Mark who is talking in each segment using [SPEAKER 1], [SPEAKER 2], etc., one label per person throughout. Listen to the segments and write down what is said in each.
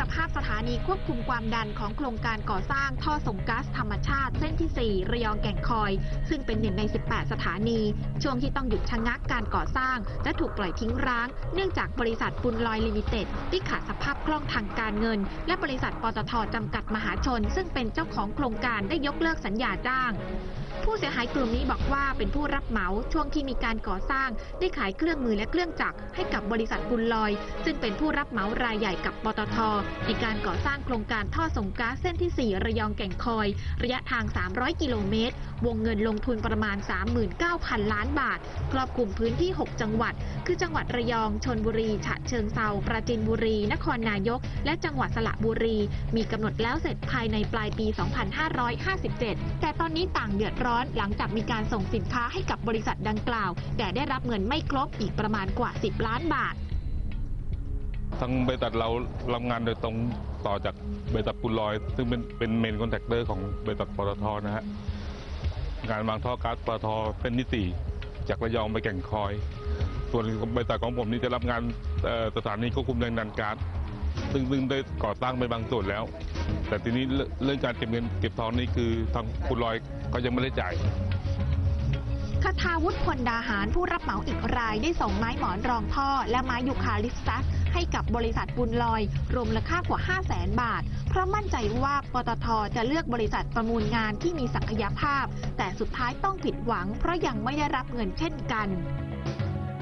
[SPEAKER 1] สภาพสถานีควบคุมความดันของโครงการก่อสร้างท่อส่งก๊าซธรรมชาติ เส้นที่ 4 ระยองแก่งคอย ซึ่งเป็นหนึ่งใน 18 สถานี ช่วงที่ต้องหยุดชะงักการก่อสร้าง และถูกปล่อยทิ้งร้าง เนื่องจากบริษัทปุนลอยลิมิเต็ดที่ขาดสภาพคล่องทางการเงิน และบริษัทปตทจำกัดมหาชน ซึ่งเป็นเจ้าของโครงการได้ยกเลิกสัญญาจ้าง ผู้เสียหายกลุ่มนี้บอกว่าเป็นผู้รับเหมาช่วงที่มีการก่อสร้าง ได้ขายเครื่องมือและเครื่องจักรให้กับบริษัทบุญลอย ซึ่งเป็นผู้รับเหมารายใหญ่กับปตทในการก่อสร้างโครงการท่อส่งก๊าซเส้นที่ 4 ระยองแก่งคอย ระยะทาง 300 กิโลเมตร วงเงินลงทุนประมาณ 39,000 ล้านบาท ครอบคลุมพื้นที่ 6 จังหวัด คือจังหวัดระยองชนบุรี ฉะเชิงเซาปราจีนบุรี นครนายก และจังหวัดสระบุรี มีกำหนดแล้วเสร็จภายในปลายปี 2557 แต่ตอนนี้ต่างเดือดร้อนหลังจากมีการส่งสินค้าให้กับบริษัทดังกล่าว แต่ได้รับเงินไม่ครบอีกประมาณกว่า 10 ล้านบาท
[SPEAKER 2] ทางบริษัทเรารับงานโดยตรงต่อจากบริษัทปุลลอย ซึ่งเป็นเป็นเมนคอนแทคเตอร์ของบริษัทปตทนะฮะงานวางท่อก๊าซปตทเป็นที่สี่จากระยองไปแก่งคอย ส่วนบริษัทของผมนี่จะรับงานเอ่อสถานีควบคุมแรงดันก๊าซ ซึ่งซึ่งได้ก่อสร้างไปบางส่วนแล้ว แต่ทีนี้เรื่องการเก็บเงินเก็บทองนี่คือทางปุลลอยเขายังไม่ได้จ่าย
[SPEAKER 1] คาทาวุฒิพลดาหารผู้รับเหมาอีกรายได้ส่งไม้หมอนรองท่อ และไม้ยูคาลิปตัส ให้กับบริษัทบุญลอย รวมมูลค่ากว่า 5 0 0แสนบาท เพราะมั่นใจว่าปตทจะเลือกบริษัทประมูลงานที่มีศักยภาพ แต่สุดท้ายต้องผิดหวังเพราะยังไม่ได้รับเงินเช่นกัน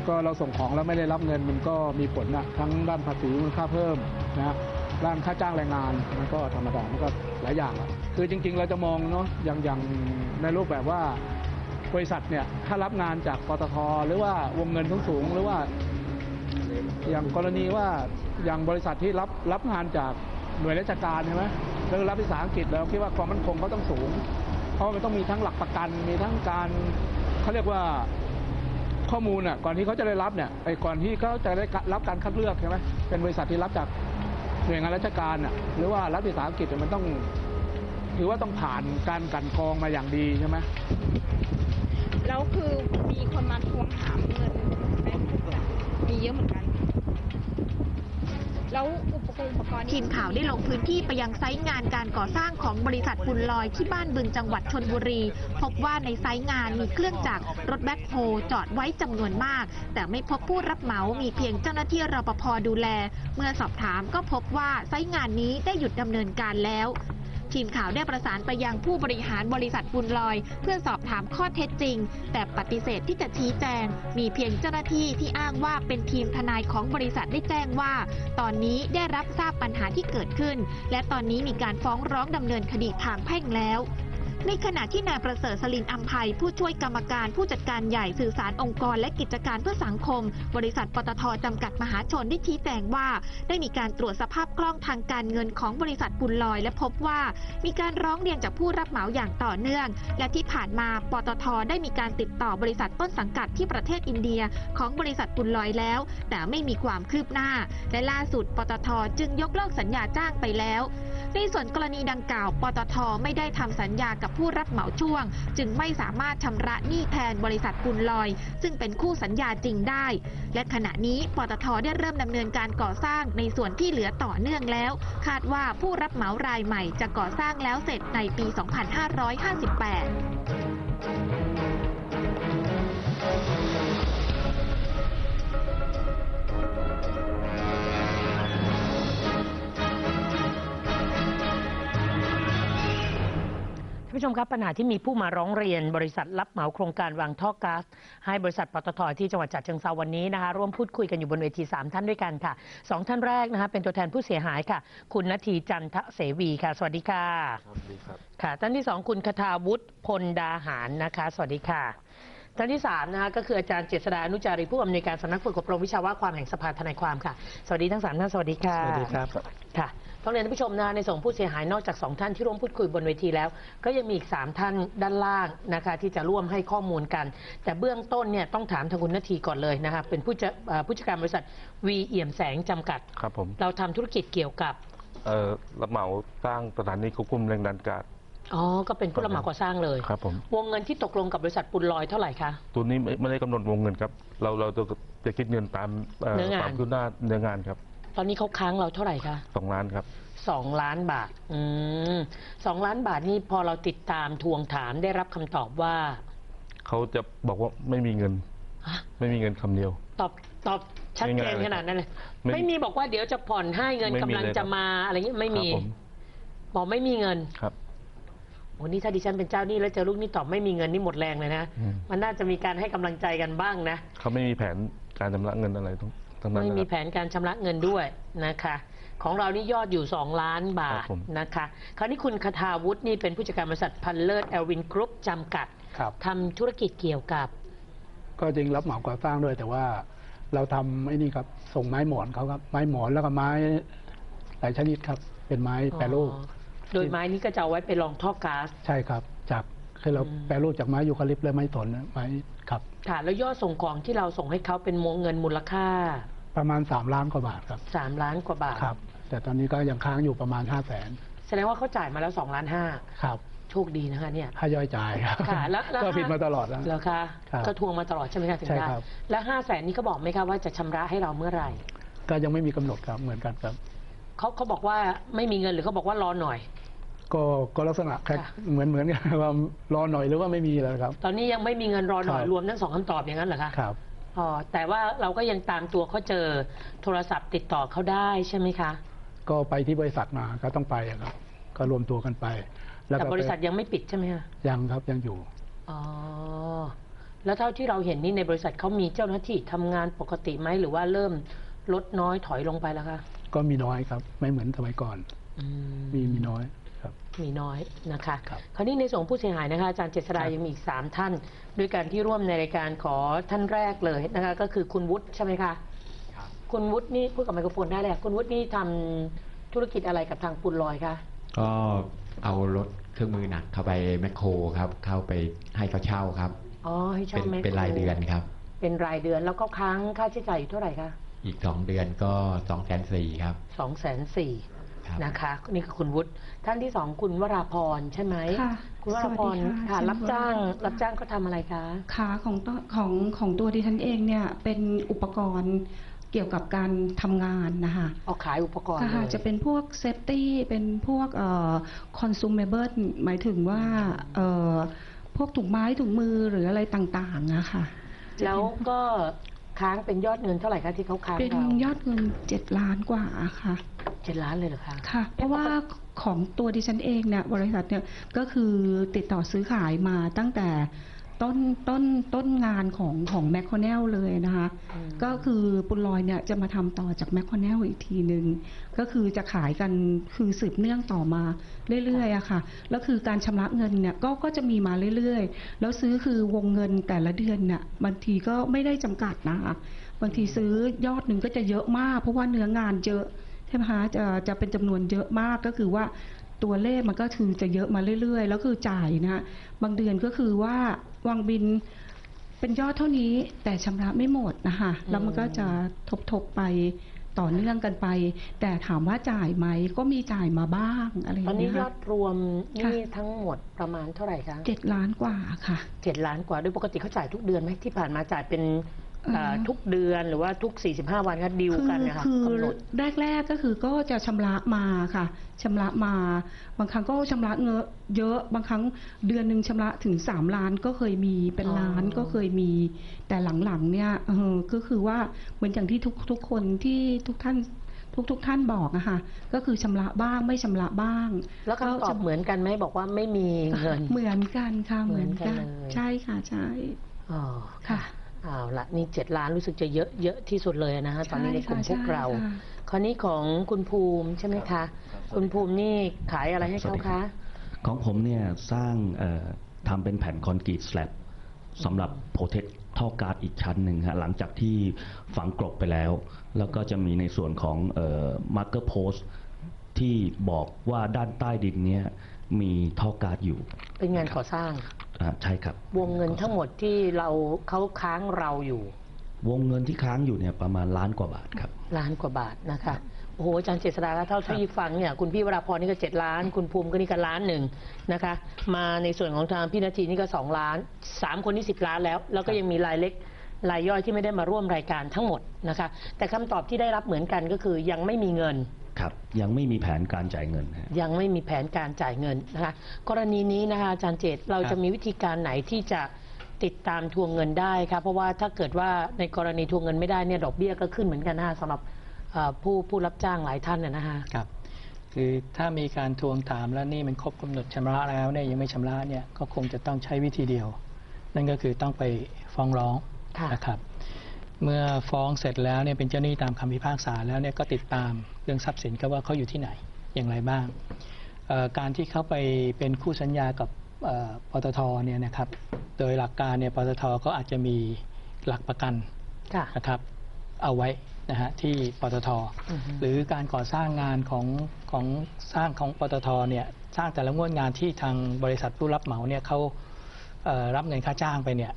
[SPEAKER 3] ก็เราส่งของแล้วไม่ได้รับเงินมันก็มีผลนะทั้งด้านภาษีมูลค่าเพิ่มนะด้านค่าจ้างแรงงานมันก็ธรรมดามันก็หลายอย่างอะคือจริง ๆ เราจะมองเนาะอย่างอย่างในรูปแบบว่าบริษัทเนี่ยถ้ารับงานจากปตทหรือว่าวงเงินสูงๆหรือว่า อย่างกรณีว่าอย่างบริษัทที่รับรับงานจากหน่วยราชการใช่ไหมแล้วรับวิสาหกิจแล้วคิดว่าความมั่นคงเขาต้องสูง เพราะมันต้องมีทั้งหลักประกันมีทั้งการเขาเรียกว่า ข้อมูลอะก่อนที่เขาจะได้รับเนี่ยไอ้ก่อนที่เขาจะได้รับการคัดเลือกใช่ไหมเป็นบริษัทที่รับจากหน่วยงานราชการอะหรือว่ารัฐวิสาหกิจเนี่ยมันต้องถือว่าต้องผ่านการกันกรองมาอย่างดีใช่ไหม
[SPEAKER 4] แล้วคือมีคนมาทวงถามเงินมีเยอะเหมือนกัน แล้ว อุปกรณ์อุปกรณ์
[SPEAKER 1] ทีมข่าวได้ลงพื้นที่ไปยังไซต์งานการก่อสร้างของบริษัทบุญลอยที่บ้านบึงจังหวัดชนบุรี พบว่าในไซต์งานมีเครื่องจักรรถแบ็คโฮจอดไว้จำนวนมาก แต่ไม่พบผู้รับเหมา มีเพียงเจ้าหน้าที่รปภดูแล เมื่อสอบถามก็พบว่าไซต์งานนี้ได้หยุดดำเนินการแล้ว ทีมข่าวได้ประสานไปยังผู้บริหารบริษัทบุญลอย เพื่อสอบถามข้อเท็จจริง แต่ปฏิเสธที่จะชี้แจง มีเพียงเจ้าหน้าที่ที่อ้างว่าเป็นทีมทนายของบริษัทได้แจ้งว่า ตอนนี้ได้รับทราบปัญหาที่เกิดขึ้น และตอนนี้มีการฟ้องร้องดำเนินคดีทางแพ่งแล้ว ในขณะที่นายประเสริฐสลินอัมภัยผู้ช่วยกรรมการผู้จัดการใหญ่สื่อสารองค์กรและกิจการเพื่อสังคม บริษัทปตทจำกัดมหาชนได้ชี้แจงว่า ได้มีการตรวจสภาพคล่องทางการเงินของบริษัทบุญลอย และพบว่า มีการร้องเรียนจากผู้รับเหมาอย่างต่อเนื่อง และที่ผ่านมาปตทได้มีการติดต่อบริษัทต้นสังกัดที่ประเทศอินเดีย ของบริษัทบุญลอยแล้ว แต่ไม่มีความคืบหน้า และล่าสุดปตทจึงยกเลิกสัญญาจ้างไปแล้ว ในส่วนกรณีดังกล่าวปตทไม่ได้ทำสัญญากับผู้รับเหมาช่วง จึงไม่สามารถชำระหนี้แทนบริษัทปุนลอย ซึ่งเป็นคู่สัญญาจริงได้ และขณะนี้ปตทได้เริ่มดำเนินการก่อสร้างในส่วนที่เหลือต่อเนื่องแล้ว คาดว่าผู้รับเหมารายใหม่จะก่อสร้างแล้วเสร็จในปี 2558
[SPEAKER 5] ผู้ชมครับปัญหาที่มีผู้มาร้องเรียนบริษัทรับเหมาโครงการวางท่อก๊าซให้บริษัทปตทที่จังหวัดฉะเชิงเซาวันนี้นะคะร่วมพูดคุยกันอยู่บนเวที 3 ท่านด้วยกันค่ะสองท่านแรกนะคะเป็นตัวแทนผู้เสียหายค่ะ คุณนาทีจันทเสวีค่ะ สวัสดีค่ะ
[SPEAKER 2] ครับดีครับ
[SPEAKER 5] ค่ะ ท่านที่สองคุณคทาวุฒิพลดาหารนะคะ สวัสดีค่ะท่านที่สามนะคะก็คืออาจารย์เจษดาอนุจารีผู้อำนวยการสำนักฝึกอบรมวิชาว่าความแห่งสภาทนายความค่ะ สวัสดีทั้งสามท่านสวัสดีค่ะ
[SPEAKER 3] สวัสดีครับ
[SPEAKER 5] ค่ะ ต้องเรียนท่านผู้ชมนะคะในส่วนผู้เสียหายนอกจากสองท่านที่ร่วมพูดคุยบนเวทีแล้ว ก็ยังมีอีกสามท่านด้านล่างนะคะที่จะร่วมให้ข้อมูลกัน แต่เบื้องต้นเนี่ยต้องถามทางคุณนาทีก่อนเลยนะคะเป็นผู้จะเอ่อผู้จัดการบริษัทวีเอี่ยมแสงจำกัด
[SPEAKER 2] ครับผม
[SPEAKER 5] เราทำธุรกิจเกี่ยวกับ
[SPEAKER 2] เอ่อรับเหมาสร้างสถานีควบคุมแรงดันก๊าซ
[SPEAKER 5] อ๋อก็เป็นผู้รับเหมาก่อสร้างเลย
[SPEAKER 2] ครับผม
[SPEAKER 5] วงเงินที่ตกลงกับบริษัทปุนลอยเท่าไหร่คะ
[SPEAKER 2] ตัวนี้ไม่ไม่ได้กำหนดวงเงินครับ เราเราจะจะคิดเงินตามเอ่อ
[SPEAKER 5] เนื้องาน
[SPEAKER 2] ตามขึ้นหน้าเนื้องานครับ
[SPEAKER 5] ตอนนี้เขาค้างเราเท่าไหร่คะ
[SPEAKER 2] สองล้านครับ
[SPEAKER 5] สองล้านบาท อืมสองล้านบาทนี่พอเราติดตามทวงถามได้รับคำตอบว่า
[SPEAKER 2] เขาจะบอกว่าไม่มีเงิน
[SPEAKER 5] ฮะ
[SPEAKER 2] ไม่มีเงินคำเดียว
[SPEAKER 5] ตอบตอบชัดเจน
[SPEAKER 2] ง่ายๆเลย
[SPEAKER 5] ขนาดนั้นเลย
[SPEAKER 2] ไม่
[SPEAKER 5] ไม่มีบอกว่าเดี๋ยวจะผ่อนให้เงิน
[SPEAKER 2] ไม่มี
[SPEAKER 5] กำลัง
[SPEAKER 2] เลย
[SPEAKER 5] จะ
[SPEAKER 2] ครับ
[SPEAKER 5] มาอะไรเงี้ยไม่มี
[SPEAKER 2] ครับผม
[SPEAKER 5] บอกไม่มีเงิน
[SPEAKER 2] ครับ
[SPEAKER 5] โอ้นี่ถ้าดิฉันเป็นเจ้าหนี้แล้วเจอลูกหนี่ตอบไม่มีเงินนี่หมดแรงเลยนะ
[SPEAKER 2] อืม
[SPEAKER 5] มันน่าจะมีการให้กำลังใจกันบ้างนะ
[SPEAKER 2] เขาไม่มีแผนการชำระเงินอะไรทั้ง ทั้งนั้น
[SPEAKER 5] ไม่
[SPEAKER 2] นะ
[SPEAKER 5] มี
[SPEAKER 2] ค
[SPEAKER 5] แผ
[SPEAKER 2] รับ
[SPEAKER 5] นการชำระเงินด้วยนะคะ ของเรานี่ยอดอยู่ 2 ล้านบา
[SPEAKER 2] ครั
[SPEAKER 5] ท
[SPEAKER 2] บผม
[SPEAKER 5] นะคะ คราวนี้คุณคทาวุฒินี่เป็นผู้จัดการบริษัทพันเลิศแอลวินกรุ๊ปจำกัด
[SPEAKER 3] ครับ
[SPEAKER 5] ทำธุรกิจเกี่ยวกับ
[SPEAKER 3] ก็จริงรับเหมาก่อสร้างด้วย แต่ว่าเราทำไอ้นี่ครับ ส่งไม้หมอนเขาครับ ไม้หมอนแล้วก็ไม้หลายชนิดครับ เป็นไม้แปรรูป
[SPEAKER 5] อ๋อโดยไม้นี้ก็จะเอาไว้ไปรองท่อก๊าซ
[SPEAKER 3] ใช่ครับ จากคือเรา
[SPEAKER 5] อืม
[SPEAKER 3] แปรรูปจากไม้ยูคาลิปต์และไม้สนนะไม้ครับ
[SPEAKER 5] ค่ะ แล้วยอดส่งของที่เราส่งให้เขาเป็นวงเงินมูลค่า
[SPEAKER 3] ประมาณ 3 ล้านกว่าบาทครับ
[SPEAKER 5] 3 ล้านกว่าบาท
[SPEAKER 3] ครับ แต่ตอนนี้ก็ยังค้างอยู่ประมาณ 5 0 0แสน
[SPEAKER 5] แสดงว่าเขาจ่ายมาแล้ว2ล้านห้า
[SPEAKER 3] ครับ
[SPEAKER 5] โชคดีนะคะเนี่ย
[SPEAKER 3] ค่าย่อยจ่ายครับ
[SPEAKER 5] ค่ะแล้วแล้ว
[SPEAKER 3] ก็ผิดมาตลอดแล้ว
[SPEAKER 5] แล้วคะ
[SPEAKER 3] ครับ
[SPEAKER 5] ก็ทวงมาตลอดใช่ไหมคะถึง
[SPEAKER 3] ใช่
[SPEAKER 5] ได้
[SPEAKER 3] ครับ
[SPEAKER 5] แล้วห้าแสนนี้ก็บอกไหมคะว่าจะชำระให้เราเมื่อไหร่
[SPEAKER 3] ก็ยังไม่มีกำหนดครับเหมือนกันครับ
[SPEAKER 5] เขาเขาบอกว่าไม่มีเงินหรือเขาบอกว่ารอหน่อย
[SPEAKER 3] ก็ก็ลักษณะแค่
[SPEAKER 5] ค่ะ
[SPEAKER 3] เหมือนเหมือนกันว่ารอหน่อยหรือว่าไม่มีแล้วครับ
[SPEAKER 5] ตอนนี้ยังไม่มีเงินรอหน่อย
[SPEAKER 3] ครับ
[SPEAKER 5] รวมทั้งสองคำตอบอย่างนั้นเหรอคะ
[SPEAKER 3] ครับ
[SPEAKER 5] อ๋อแต่ว่าเราก็ยังตามตัวเขาเจอโทรศัพท์ติดต่อเขาได้ใช่ไหมคะ
[SPEAKER 3] ก็ไปที่บริษัทมาก็ต้องไปอะครับ ก็รวมตัวกันไป แล้ว
[SPEAKER 5] แต่
[SPEAKER 3] ก็
[SPEAKER 5] บริษัทยังไม่ปิดใช่ไหมคะ
[SPEAKER 3] ยังครับยังอยู่
[SPEAKER 5] อ๋อแล้วเท่าที่เราเห็นนี่ในบริษัทเขามีเจ้าหน้าที่ทำงานปกติไหมหรือว่าเริ่มลดน้อยถอยลงไปแล้วคะ
[SPEAKER 3] ก็มีน้อยครับ ไม่เหมือนสมัยก่อน
[SPEAKER 5] อื
[SPEAKER 3] มีมีน้อยครับ
[SPEAKER 5] มีน้อยนะคะ
[SPEAKER 3] ครับ
[SPEAKER 5] คราวนี้ในส่วนของผู้เสียหายนะคะอาจารย์เจษดา
[SPEAKER 3] ครับ
[SPEAKER 5] ยังมีอีกสามท่าน ด้วยการที่ร่วมในรายการขอท่านแรกเลยนะคะก็คือคุณวุฒิใช่ไหมคะคุณวุฒินี่พูดกับไมโครโฟนได้เลยคุณวุฒินี่ทำธุรกิจอะไรกับทางปุนลอยคะ
[SPEAKER 6] ก็เอารถเครื่องมือหนักเข้าไปแมคโครครับ เข้าไปให้เขาเช่าครับ
[SPEAKER 5] อ๋อให้เช่า
[SPEAKER 6] เป็น
[SPEAKER 5] แมคโค
[SPEAKER 6] เป็นรายเดือนครับ
[SPEAKER 5] เป็นรายเดือนแล้วก็ค้างค่าใช้จ่ายอยู่เท่าไหร่คะ
[SPEAKER 6] อีกสองเดือนก็สองแสนสี่ครับ
[SPEAKER 5] สองแสนสี่
[SPEAKER 6] ครับ
[SPEAKER 5] นะคะ นี่คือคุณวุฒิท่านที่สองคุณวราพรใช่ไหม
[SPEAKER 7] ค่ะ
[SPEAKER 5] คุณวราพร
[SPEAKER 7] สวัสดีค่ะ
[SPEAKER 5] ค่ะ
[SPEAKER 7] ชื่อ
[SPEAKER 5] รับจ้าง
[SPEAKER 7] วราพร
[SPEAKER 5] รับจ้างก็ทำอะไรคะ
[SPEAKER 7] ขาของตัวของของตัวดิฉันเองเนี่ยเป็นอุปกรณ์เกี่ยวกับการทำงานนะคะ
[SPEAKER 5] เอาขายอุปกรณ์
[SPEAKER 7] ค่ะ
[SPEAKER 5] เลย
[SPEAKER 7] จะเป็นพวกเซฟตี้เป็นพวกเอ่อ consumable หมายถึงว่าเอ่อพวกถุงไม้ถุงมือหรืออะไรต่างๆนะคะจะ
[SPEAKER 5] แล้ว
[SPEAKER 7] เป็น
[SPEAKER 5] ก็ค้างเป็นยอดเงินเท่าไหร่คะที่เขาค้าง
[SPEAKER 7] เป็น
[SPEAKER 5] เรา
[SPEAKER 7] ยอดเงินเจ็ดล้านกว่าค่ะ
[SPEAKER 5] เจ็ดล้านเลยเหรอคะ
[SPEAKER 7] ค่ะ เพราะว่าของตัวดิฉันเองเนี่ยบริษัทเนี่ยก็คือติดต่อซื้อขายมาตั้งแต่ต้นต้นต้นงานของของแมคคอนเนลเลยนะคะ
[SPEAKER 5] อืม
[SPEAKER 7] ก็คือปุลลอยเนี่ยจะมาทำต่อจากแมคคอนเนลอีกทีหนึ่งก็คือจะขายกันคือสืบเนื่องต่อมาเรื่อยๆอะค่ะแล้วคือการชำระเงินเนี่ยก็ก็จะมีมาเรื่อยๆ แล้วซื้อคือวงเงินแต่ละเดือนเนี่ยบางทีก็ไม่ได้จำกัดนะคะบางทีซื้อยอดหนึ่งก็จะเยอะมาก เพราะว่าเนื้องานเยอะ ใช่ไหมคะจะจะเป็นจำนวนเยอะมากก็คือว่าตัวเลขมันก็คือจะเยอะมาเรื่อยๆ แล้วคือจ่ายนะฮะบางเดือนก็คือว่าวางบินเป็นยอดเท่านี้แต่ชำระไม่หมดนะคะแล้วมันก็จะทบๆไปต่อเนื่องกันไป แต่ถามว่าจ่ายไหมก็มีจ่ายมาบ้างอะไรอ
[SPEAKER 5] ตอน
[SPEAKER 7] ย่าง
[SPEAKER 5] นี้
[SPEAKER 7] เงี้ย
[SPEAKER 5] ยอ
[SPEAKER 7] ค่ะ
[SPEAKER 5] ดรวมห
[SPEAKER 7] ค่ะ
[SPEAKER 5] นี่ทั้งหมดประมาณเท่าไหร่คะ
[SPEAKER 7] เจ็ดล้านกว่าค่ะ
[SPEAKER 5] เจ็ดล้านกว่าโดยปกติเขาจ่ายทุกเดือนไหมที่ผ่านมาจ่ายเป็น
[SPEAKER 7] เอ่อ
[SPEAKER 5] เอ่อทุกเดือนหรือว่าทุก 45 วันก็ดิว
[SPEAKER 7] คือ
[SPEAKER 5] กันนะคะ
[SPEAKER 7] คือกำ
[SPEAKER 5] หนด
[SPEAKER 7] แรกๆก็คือก็จะชำระมาค่ะชำระมา บางครั้งก็ชำระเงอะเยอะบางครั้งเดือนหนึ่งชำระถึงสามล้านก็เคยมีเป็นล้าน
[SPEAKER 5] อ๋อ
[SPEAKER 7] ก็เคยมี แต่หลังๆเนี่ยเออก็คือว่าเหมือนอย่างที่ทุกทุกคนที่ทุกท่านทุกทุกท่านบอกอะค่ะก็คือชำระบ้างไม่ชำระบ้าง
[SPEAKER 5] แล้วคำตอบ
[SPEAKER 7] ก็จะ
[SPEAKER 5] เหมือนกันไหมบอกว่าไม่มีเงิน
[SPEAKER 7] เหมือนกันค่ะ
[SPEAKER 5] เห
[SPEAKER 7] เห
[SPEAKER 5] มื
[SPEAKER 7] มื
[SPEAKER 5] อ
[SPEAKER 7] อนน
[SPEAKER 5] กั
[SPEAKER 7] กันน
[SPEAKER 5] เลย
[SPEAKER 7] ใช่ค่ะใช่
[SPEAKER 5] อ๋อ
[SPEAKER 7] ค่ะ
[SPEAKER 5] เอาละนี่เจ็ดล้านรู้สึกจะเยอะเยอะที่สุดเลยนะฮะตอนนี้ในกลุ่มพวกเรา
[SPEAKER 7] ใช่ค่ะ
[SPEAKER 5] คราวนี้ของคุณภูมิใช่ไหมคะ คุณภูมินี่ขายอะไรให้
[SPEAKER 8] สวั
[SPEAKER 5] เขา
[SPEAKER 8] สดีครั
[SPEAKER 5] คะ
[SPEAKER 8] บของผมเนี่ยสร้างเอ่อทำเป็นแผ่นคอนกรีตสแลบสำหรับโปรเทคท่อการ์ดอีกชั้นหนึ่งฮะหลังจากที่ฝังกลบไปแล้ว แล้วก็จะมีในส่วนของมาร์เกอร์โพสที่บอกว่าด้านใต้ดินเนี่ยมีท่อการ์ดอยู่
[SPEAKER 5] เป็นงานก่อสร้าง
[SPEAKER 8] อ่า ใช่ครับ
[SPEAKER 5] วงเงินทั้งหมดที่เราเขาค้างเราอยู่
[SPEAKER 8] วงเงินที่ค้างอยู่เนี่ยประมาณล้านกว่าบาทครับ
[SPEAKER 5] ล้านกว่าบาทนะคะโอ้โหอาจารย์เจษฎาเท่าที่ฟังเนี่ยคุณพี่วราพรนี่ก็เจ็ดล้าน คุณภูมิก็นี่ก็ล้านหนึ่งนะคะ มาในส่วนของทางพี่นาทีนี่ก็สองล้านสามคนนี่สิบล้านแล้ว แล้วก็ยังมีรายเล็กรายย่อยที่ไม่ได้มาร่วมรายการทั้งหมดนะคะ แต่คำตอบที่ได้รับเหมือนกันก็คือยังไม่มีเงิน
[SPEAKER 8] ครับยังไม่มีแผนการจ่ายเงินฮะ
[SPEAKER 5] ยังไม่มีแผนการจ่ายเงินนะคะกรณีนี้นะคะอาจารย์เจตเรา
[SPEAKER 3] ครับ
[SPEAKER 5] จะมีวิธีการไหนที่จะติดตามทวงเงินได้ครับเพราะว่าถ้าเกิดว่าในกรณีทวงเงินไม่ได้เนี่ยดอกเบี้ยก็ขึ้นเหมือนกันนะคะสำหรับเอ่อผู้ผู้รับจ้างหลายท่านนะนะคะ
[SPEAKER 9] ครับคือถ้ามีการทวงถามแล้วหนี่มันครบกำหนดชำระแล้วเนี่ยยังไม่ชำระเนี่ยก็คงจะต้องใช้วิธีเดียว นั่นก็คือต้องไปฟ้องร้อง
[SPEAKER 5] ค่ะ
[SPEAKER 9] นะครับ เมื่อฟ้องเสร็จแล้วเนี่ยเป็นเจ้าหนี้ตามคำพิพากษาแล้วเนี่ยก็ติดตามเรื่องทรัพย์สินก็ว่าเขาอยู่ที่ไหนอย่างไรบ้างเอ่อการที่เขาไปเป็นคู่สัญญากับเอ่อปตทเนี่ยนะครับโดยหลักการเนี่ยปตทก็อาจจะมีหลักประกัน
[SPEAKER 5] ค่ะ
[SPEAKER 9] นะครับเอาไว้นะฮะที่ปตท
[SPEAKER 5] อือฮึ
[SPEAKER 9] หรือการก่อสร้างงานของของสร้างของปตทเนี่ยสร้างแต่ละงวดงานที่ทางบริษัทผู้รับเหมาเนี่ยเขาเอ่อรับเงินค่าจ้างไปเนี่ย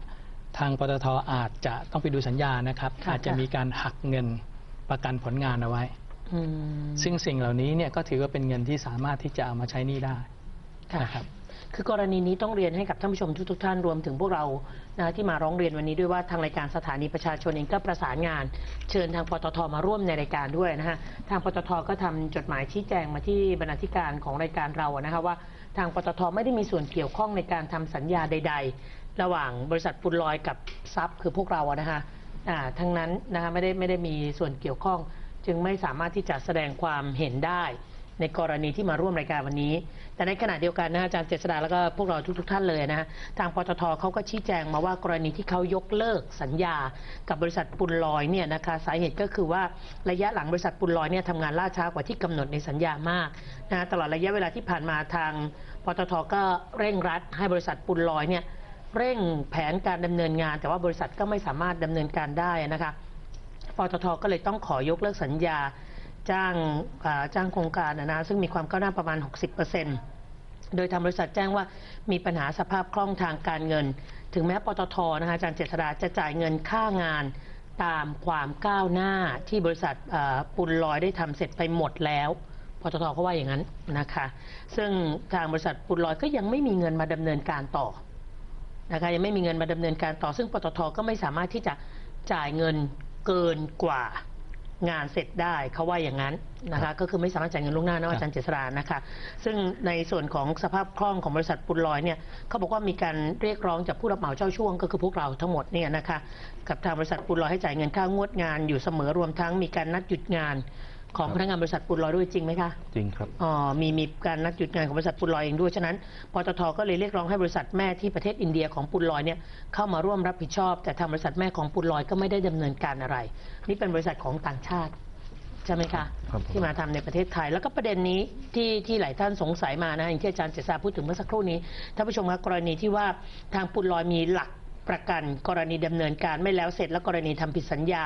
[SPEAKER 9] ทางปตทอาจจะต้องไปดูสัญญานะครับ
[SPEAKER 5] ค่ะ
[SPEAKER 9] อาจจะมีการหักเงินประกันผลงานเอาไว้
[SPEAKER 5] อืม
[SPEAKER 9] ซึ่งสิ่งเหล่านี้เนี่ยก็ถือว่าเป็นเงินที่สามารถที่จะเอามาใช้หนี้ได้
[SPEAKER 5] ค่ะ
[SPEAKER 9] นะครับ
[SPEAKER 5] คือกรณีนี้ต้องเรียนให้กับท่านผู้ชมทุกๆท่านรวมถึงพวกเรานะที่มาร้องเรียนวันนี้ด้วยว่าทางรายการสถานีประชาชนเองก็ประสานงาน เชิญทางปตทมาร่วมในรายการด้วยนะฮะทางปตทก็ทำจดหมายชี้แจงมาที่บรรณาธิการของรายการเราอะนะคะว่า ทางปตทไม่ได้มีส่วนเกี่ยวข้องในการทำสัญญาใดๆ ระหว่างบริษัทปุลลอยกับซับคือพวกเราอะนะคะอ่าทั้งนั้นนะคะไม่ได้ไม่ได้มีส่วนเกี่ยวข้อง จึงไม่สามารถที่จะแสดงความเห็นได้ ในกรณีที่มาร่วมรายการวันนี้ แต่ในขณะเดียวกันนะฮะอาจารย์เจษดาแล้วก็พวกเราทุก ๆ ท่านเลยนะฮะทางปตทเขาก็ชี้แจงมาว่ากรณีที่เขายกเลิกสัญญา กับบริษัทปุลลอยเนี่ยนะคะสาเหตุก็คือว่าระยะหลังบริษัทปุลลอยเนี่ยทำงานล่าช้ากว่าที่กำหนดในสัญญามากนะตลอดระยะเวลาที่ผ่านมาทางปตทก็เร่งรัดให้บริษัทปุลลอยเนี่ย เร่งแผนการดำเนินงาน แต่ว่าบริษัทก็ไม่สามารถดำเนินการได้นะคะปตทก็เลยต้องขอยกเลิกสัญญาจ้างจ้างโครงการนะซึ่งมีความก้าวหน้าประมาณ 60%โดยทางบริษัทแจ้งว่ามีปัญหาสภาพคล่องทางการเงิน ถึงแม้ปตทนะคะอาจารย์เจษดาจะจ่ายเงินค่างานตามความก้าวหน้าที่บริษัทปุลลอยได้ทำเสร็จไปหมดแล้วปตทก็ว่าอย่างนั้นนะคะ ซึ่งทางบริษัทปุลลอยก็ยังไม่มีเงินมาดำเนินการต่อ นะคะยังไม่มีเงินมาดำเนินการต่อซึ่งปตทก็ไม่สามารถที่จะจ่ายเงินเกินกว่างานเสร็จได้เขาว่าอย่างนั้นนะคะก็คือไม่สามารถจ่ายเงินล่วงหน้านะอาจารย์เจษรานะคะซึ่งในส่วนของสภาพคล่องของบริษัทปุลลอยเนี่ยเขาบอกว่ามีการเรียกร้องจากผู้รับเหมาเจ้าช่วง ก็คือพวกเราทั้งหมดเนี่ยนะคะกับทางบริษัทปุลลอยให้จ่ายเงินค่างวดงานอยู่เสมอรวมทั้งมีการนัดหยุดงาน ของพนักงานบริษัทปุลลอยด้วยจริงไหมคะ
[SPEAKER 10] จริงครับ
[SPEAKER 5] อ๋อมีมีการนัดหยุดงานของบริษัทปุลลอยเองด้วย ฉะนั้นปตทก็เลยเรียกร้องให้บริษัทแม่ที่ประเทศอินเดียของปุลลอยเนี่ยเข้ามาร่วมรับผิดชอบ แต่ทางบริษัทแม่ของปุลลอยก็ไม่ได้ดำเนินการอะไร นี่เป็นบริษัทของต่างชาติใช่ไหมคะ
[SPEAKER 10] ครับผม
[SPEAKER 5] ที่มาทำในประเทศไทย แล้วก็ประเด็นนี้ที่ที่หลายท่านสงสัยมานะอย่างที่อาจารย์เจษาพูดถึงเมื่อสักครู่นี้ท่านผู้ชมคะกรณีที่ว่าทางปุลลอยมีหลักประกันกรณีดำเนินการไม่แล้วเสร็จและกรณีทำผิดสัญญา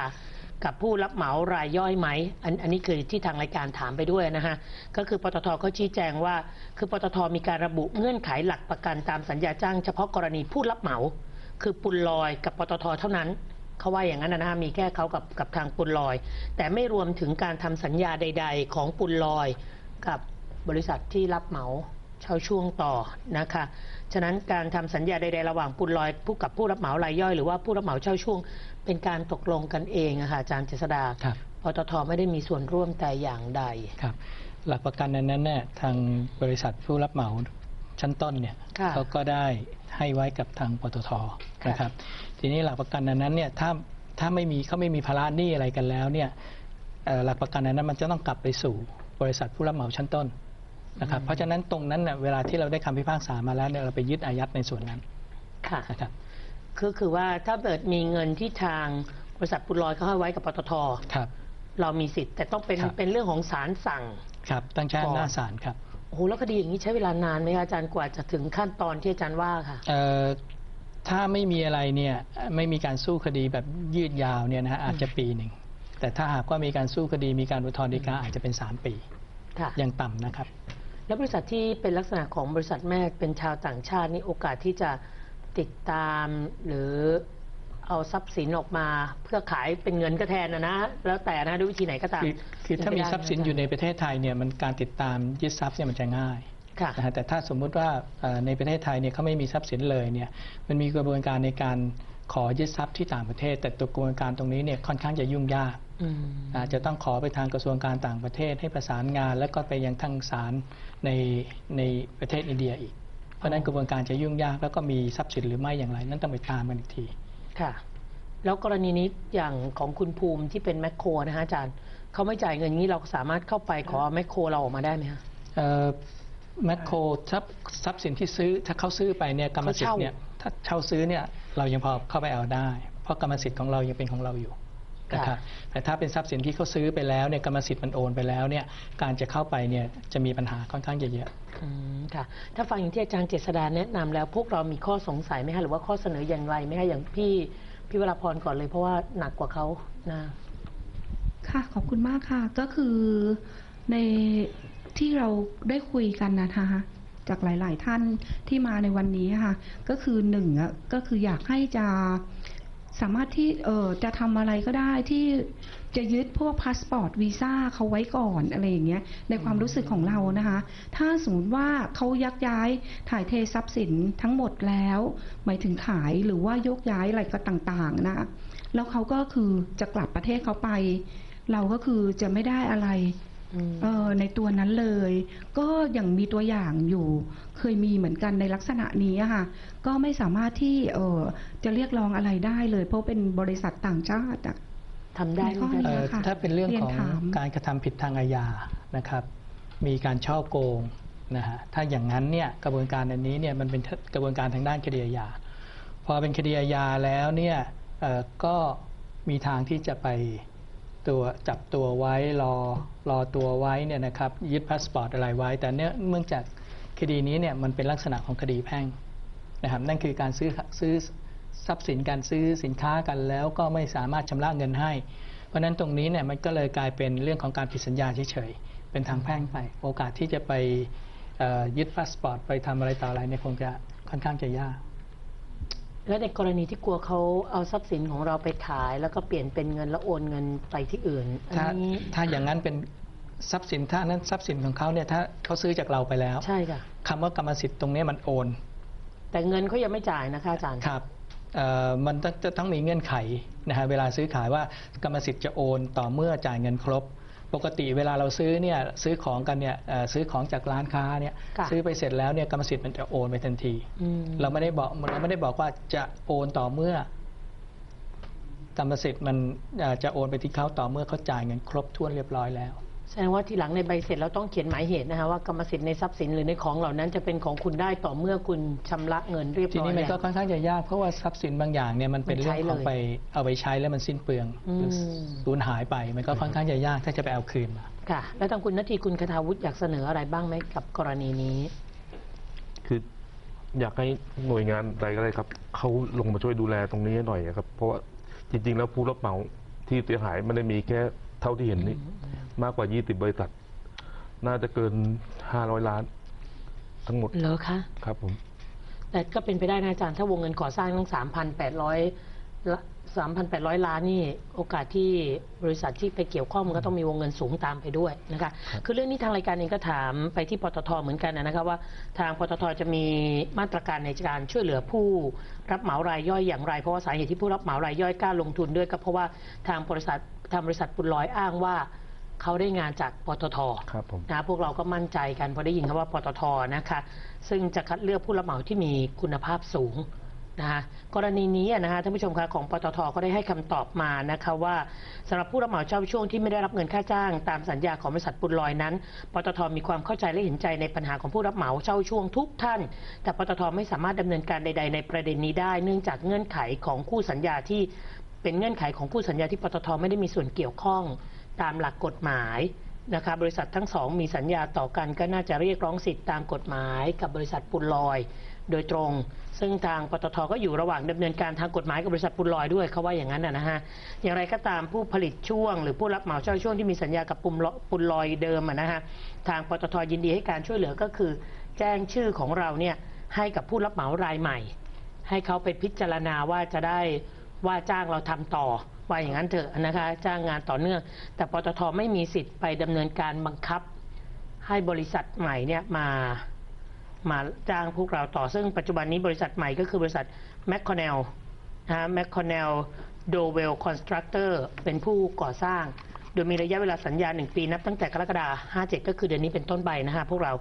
[SPEAKER 5] กับผู้รับเหมารายย่อยไหมอันอันนี้คือที่ทางรายการถามไปด้วยนะฮะ ก็คือปตทก็ชี้แจงว่า คือปตทมีการระบุเงื่อนไขหลักประกันตามสัญญาจ้างเฉพาะกรณีผู้รับเหมา คือปุลลอยกับปตทเท่านั้นเขาว่าอย่างนั้นนะฮะมีแค่เขากับกับทางปุลลอย แต่ไม่รวมถึงการทำสัญญาใด ๆ ของปุลลอยกับบริษัทที่รับเหมา เช่าช่วงต่อนะคะ ฉะนั้นการทำสัญญาใดๆระหว่างปุลลอยผู้กับผู้รับเหมารายย่อยหรือว่าผู้รับเหมาเช่าช่วง เป็นการตกลงกันเองอะค่ะอาจารย์เจษดา
[SPEAKER 9] ครับ
[SPEAKER 5] ปตทไม่ได้มีส่วนร่วมแต่อย่างใด
[SPEAKER 9] ครับหลักประกันนั้นนั้นเนี่ยทางบริษัทผู้รับเหมาชั้นต้นเนี่ย
[SPEAKER 5] ค่ะ
[SPEAKER 9] เขาก็ได้ให้ไว้กับทางปตท
[SPEAKER 5] ค่ะ
[SPEAKER 9] นะครับ ทีนี้หลักประกันนั้นนั้นเนี่ยถ้าถ้าไม่มีเขาไม่มีภาระหนี้อะไรกันแล้วเนี่ยเอ่อหลักประกันนั้นมันจะต้องกลับไปสู่บริษัทผู้รับเหมาชั้นต้น นะครับเพราะฉะนั้นตรงนั้นเน่ยเวลาที่เราได้คำพิพากษามาแล้วเนี่ยเราไปยึดอายัดในส่วนนั้น
[SPEAKER 5] ค่ะ
[SPEAKER 9] นะครับ
[SPEAKER 5] คือคือว่าถ้าเกิดมีเงินที่ทางบริษัทปุลลอยเขาให้ไว้กับปตท
[SPEAKER 9] ครับ
[SPEAKER 5] เรามีสิทธิ์แต่ต้องเป็น
[SPEAKER 9] ครับ
[SPEAKER 5] เป็นเรื่องของศาลสั่ง
[SPEAKER 9] ครับตั้งใช้อำนาจศาลครับ
[SPEAKER 5] โอ้โหแล้วคดีอย่างนี้ใช้เวลานานไหมคะอาจารย์กว่าจะถึงขั้นตอนที่อาจารย์ว่าค่ะ
[SPEAKER 9] เอ่อถ้าไม่มีอะไรเนี่ยไม่มีการสู้คดีแบบยืดยาวเนี่ยนะฮะอาจจะปีหนึ่งแต่ถ้าหากว่ามีการสู้คดีมีการอุทธรณ์ฎีกาอาจจะเป็น 3 ปี
[SPEAKER 5] ค่ะ
[SPEAKER 9] ยังต่ำนะครับ
[SPEAKER 5] แล้วบริษัทที่เป็นลักษณะของบริษัทแม่เป็นชาวต่างชาตินี่โอกาสที่จะติดตามหรือเอาทรัพย์สินออกมาเพื่อขายเป็นเงินก็แทนนะนะแล้วแต่นะด้วยวิธีไหนก็ตาม
[SPEAKER 9] คือคือถ้ามี
[SPEAKER 5] เป็ไปได้
[SPEAKER 9] ทรัพย์สินอยู่ในประเทศไทยเนี่ยมันการติดตามยึดทรัพย์เนี่ยมันจะง่าย
[SPEAKER 5] ค่ะ
[SPEAKER 9] นะฮะแต่ถ้าสมมุติว่าเอ่อในประเทศไทยเนี่ยเขาไม่มีทรัพย์สินเลยเนี่ยมันมีกระบวนการในการขอยึดทรัพย์ที่ต่างประเทศ แต่ตัวกระบวนการตรงนี้เนี่ยค่อนข้างจะยุ่งยาก
[SPEAKER 5] อืม
[SPEAKER 9] อาจจะต้องขอไปทางกระทรวงการต่างประเทศให้ประสานงาน แล้วก็ไปยังทางศาล ในในประเทศอินเดียอีก เพราะฉะนั้นกระบวนการจะยุ่งยากแล้วก็มีทรัพย์สินหรือไม่อย่างไร นั่นต้องไปตามกันอีกที
[SPEAKER 5] ค่ะ แล้วกรณีนี้อย่างของคุณภูมิที่เป็นแมคโครนะฮะอาจารย์เขาไม่จ่ายเงินนี้เราสามารถเข้าไปขอแมคโครเราออกมาได้ไหมฮะ
[SPEAKER 9] เอ่อแมคโครทรัพย์ทรัพย์สินที่ซื้อถ้าเขาซื้อไปเนี่ยกรรมสิทธิ์เนี่ยถ้าเช่าซื้อเนี่ยเรายังพอเข้าไปเอาได้ เพราะกรรมสิทธิ์ของเรายังเป็นของเราอยู่ นะครับแต่ถ้าเป็นทรัพย์สินที่เขาซื้อไปแล้วเนี่ยกรรมสิทธิ์มันโอนไปแล้วเนี่ยการจะเข้าไปเนี่ยจะมีปัญหาค่อนข้างจะเยอะ
[SPEAKER 5] อืมค่ะถ้าฟังอย่างที่อาจารย์เจษดาแนะนำแล้วพวกเรามีข้อสงสัยไหมคะหรือว่าข้อเสนออย่างไรไหมคะอย่างพี่พี่วราพรก่อนเลยเพราะว่าหนักกว่าเขานะ
[SPEAKER 7] ค่ะขอบคุณมากค่ะ ก็คือในที่เราได้คุยกันนะคะจากหลาย ๆ ท่านที่มาในวันนี้ค่ะ ก็คือหนึ่งอะก็คืออยากให้จะ สามารถที่เออจะทำอะไรก็ได้ที่จะยึดพวกพาสปอร์ตวีซ่าเขาไว้ก่อนอะไรอย่างเงี้ยในความรู้สึกของเรานะคะ ถ้าสมมติว่าเขายักย้ายถ่ายเททรัพย์สินทั้งหมดแล้ว หมายถึงขายหรือว่ายกย้ายอะไรก็ต่างๆนะ แล้วเขาก็คือจะกลับประเทศเขาไป เราก็คือจะไม่ได้อะไร เออในตัวนั้นเลย ก็อย่างมีตัวอย่างอยู่ เคยมีเหมือนกันในลักษณะนี้อะค่ะ ก็ไม่สามารถที่เออจะเรียกร้องอะไรได้เลย เพราะเป็นบริษัทต่างชาติอะ
[SPEAKER 5] ทำได้ไหม
[SPEAKER 7] ในข้อ
[SPEAKER 5] คะ
[SPEAKER 7] นี้
[SPEAKER 9] เอ่อ
[SPEAKER 7] ค่ะ
[SPEAKER 9] ถ้าเป็นเรื่อง
[SPEAKER 7] เรียน
[SPEAKER 9] ของ
[SPEAKER 7] ถาม
[SPEAKER 9] การกระทำผิดทางอาญานะครับ มีการช่อโกงนะฮะถ้าอย่างนั้นเนี่ยกระบวนการอันนี้เนี่ยมันเป็นกระบวนการทางด้านคดีอาญาพอเป็นคดีอาญาแล้วเนี่ยเอ่อก็มีทางที่จะไป ตัวจับตัวไว้รอรอตัวไว้เนี่ยนะครับยึดพาสปอร์ตอะไรไว้ แต่เนื่องเนื่องจากคดีนี้เนี่ยมันเป็นลักษณะของคดีแพ่งนะครับนั่นคือการซื้อซื้อทรัพย์สินการซื้อสินค้ากันแล้วก็ไม่สามารถชำระเงินให้ เพราะฉะนั้นตรงนี้เนี่ยมันก็เลยกลายเป็นเรื่องของการผิดสัญญาเฉยๆเป็นทางแพ่งไป โอกาสที่จะไปยึดพาสปอร์ตไปทำอะไรต่ออะไรเนี่ยคงจะค่อนข้างจะยาก
[SPEAKER 5] แล้วในกรณีที่กลัวเขาเอาทรัพย์สินของเราไปขาย แล้วก็เปลี่ยนเป็นเงินแล้วโอนเงินไปที่อื่นอัน
[SPEAKER 9] ถ้า
[SPEAKER 5] นี้
[SPEAKER 9] ถ้าอย่างนั้นเป็นทรัพย์สินถ้านั้นทรัพย์สินของเขาเนี่ยถ้าเขาซื้อจากเราไปแล้ว
[SPEAKER 5] ใช่ค่ะ
[SPEAKER 9] คำว่ากรรมสิทธิ์ตรงเนี้ยมันโอน
[SPEAKER 5] แต่เงินเขายังไม่จ่ายนะคะอาจารย์
[SPEAKER 9] ครับเอ่อมันต้องจะต้องมีเงื่อนไขนะฮะเวลาซื้อขายว่ากรรมสิทธิ์จะโอนต่อเมื่อจ่ายเงินครบ ปกติเวลาเราซื้อเนี่ยซื้อของกันเนี่ยเอ่อซื้อของจากร้านค้าเนี่ย
[SPEAKER 5] ค่ะ
[SPEAKER 9] ซื้อไปเสร็จแล้วเนี่ยกรรมสิทธิ์มันจะโอนไปทันที
[SPEAKER 5] อืม
[SPEAKER 9] เราไม่ได้บอกเราไม่ได้บอกว่าจะโอนต่อเมื่อกรรมสิทธิ์มันเอ่อจะโอนไปที่เขาต่อเมื่อเขาจ่ายเงินครบถ้วนเรียบร้อยแล้ว
[SPEAKER 5] แสดงว่าทีหลังในใบเสร็จเราต้องเขียนหมายเหตุนะคะว่ากรรมสิทธิ์ในทรัพย์สินหรือในของเหล่านั้นจะเป็นของคุณได้ต่อเมื่อคุณชำระเงินเรียบ
[SPEAKER 9] ที
[SPEAKER 5] ร้อย
[SPEAKER 9] นี้มัน
[SPEAKER 5] แล้ว
[SPEAKER 9] ก็ค่อนข้างจะยากเพราะว่าทรัพย์สินบางอย่างเนี่ยมันเป็น
[SPEAKER 5] มัน
[SPEAKER 9] เรื่
[SPEAKER 5] ใช้
[SPEAKER 9] องของ
[SPEAKER 5] เลย
[SPEAKER 9] ไปเอาไปใช้แล้วมันสิ้นเปลือง
[SPEAKER 5] อืม
[SPEAKER 9] หรือสูญหายไปมันก็ค่อนข้างจะยากถ้าจะไปเอาคืนมา
[SPEAKER 5] ค่ะ แล้วทางคุณนาทีคุณคทาวุฒิอยากเสนออะไรบ้างไหมกับกรณีนี้
[SPEAKER 10] คืออยากให้หน่วยงานใดก็ได้ครับเขาลงมาช่วยดูแลตรงนี้หน่อยครับ เพราะว่าจริง ๆ แล้วผู้รับเหมาที่เสียหายไม่ได้มีแค่เท่าที่เห็นนี่ มากกว่า 20 บริษัท น่าจะเกิน 500 ล้าน ทั้งหมด
[SPEAKER 5] เหรอคะ
[SPEAKER 10] ครับผม
[SPEAKER 5] แต่ก็เป็นไปได้นะอาจารย์ ถ้าวงเงินก่อสร้างตั้งสามพันแปดร้อยสามพันแปดร้อยล้านนี่โอกาสที่บริษัทที่ไปเกี่ยวข้องมันก็ต้องมีวงเงินสูงตามไปด้วยนะคะ คือเรื่องนี้ทางรายการเองก็ถามไปที่ปตทเหมือนกันนะคะว่าทางปตทจะมีมาตรการในการช่วยเหลือผู้รับเหมารายย่อยอย่างไร เพราะว่าสาเหตุที่ผู้รับเหมารายย่อยกล้าลงทุนด้วยก็เพราะว่าทางบริษัททางบริษัทปุลลอยอ้างว่า เขาได้งานจากปตท
[SPEAKER 10] ครับผม
[SPEAKER 5] นะพวกเราก็มั่นใจกันพอได้ยินคำว่าปตทนะคะซึ่งจะคัดเลือกผู้รับเหมาที่มีคุณภาพสูงนะคะกรณีนี้นะคะท่านผู้ชมคะของปตทก็ได้ให้คำตอบมานะคะว่าสำหรับผู้รับเหมาเช่าช่วงที่ไม่ได้รับเงินค่าจ้าง ตามสัญญาของบริษัทปุลลอยนั้นปตทมีความเข้าใจและเห็นใจในปัญหาของผู้รับเหมาเช่าช่วงทุกท่าน แต่ปตทไม่สามารถดำเนินการใด ๆ ในประเด็นนี้ได้ เนื่องจากเงื่อนไขของคู่สัญญาที่ เป็นเงื่อนไขของคู่สัญญาที่ปตทไม่ได้มีส่วนเกี่ยวข้อง ตามหลักกฎหมายนะคะบบริษัททั้งสองมีสัญญาต่อกันก็น่าจะเรียกร้องสิทธิ์ตามกฎหมายกับบริษัทปุลลอย โดยตรง ซึ่งทางปตทก็อยู่ระหว่างดำเนินการทางกฎหมายกับบริษัทปุลลอยด้วยเขาว่าอย่างนั้นนะฮะอย่างไรก็ตามผู้ผลิตช่วง หรือผู้รับเหมาเช่าช่วงที่มีสัญญากับปุลลปุลลอยเดิมนะฮะทางปตทยินดีให้การช่วยเหลือก็คือ แจ้งชื่อของเราเนี่ยให้กับผู้รับเหมารายใหม่ ให้เขาไปพิจารณาว่าจะได้ว่าจ้างเราทำต่อ ว่าอย่างนั้นเถอะนะคะจ้างงานต่อเนื่อง แต่ปตทไม่มีสิทธิ์ไปดำเนินการบังคับ ให้บริษัทใหม่เนี่ยมามาจ้างพวกเราต่อซึ่งปัจจุบันนี้บริษัทใหม่ก็คือบริษัทแมคคอนเนลนะฮะแมคคอนเนลโดเวลคอนสตรัคเตอร์เป็นผู้ก่อสร้าง โดยมีระยะเวลาสัญญา 1 ปีนับตั้งแต่กรกฎาคม57 ก็คือเดือนนี้เป็นต้นไปนะฮะพวกเรา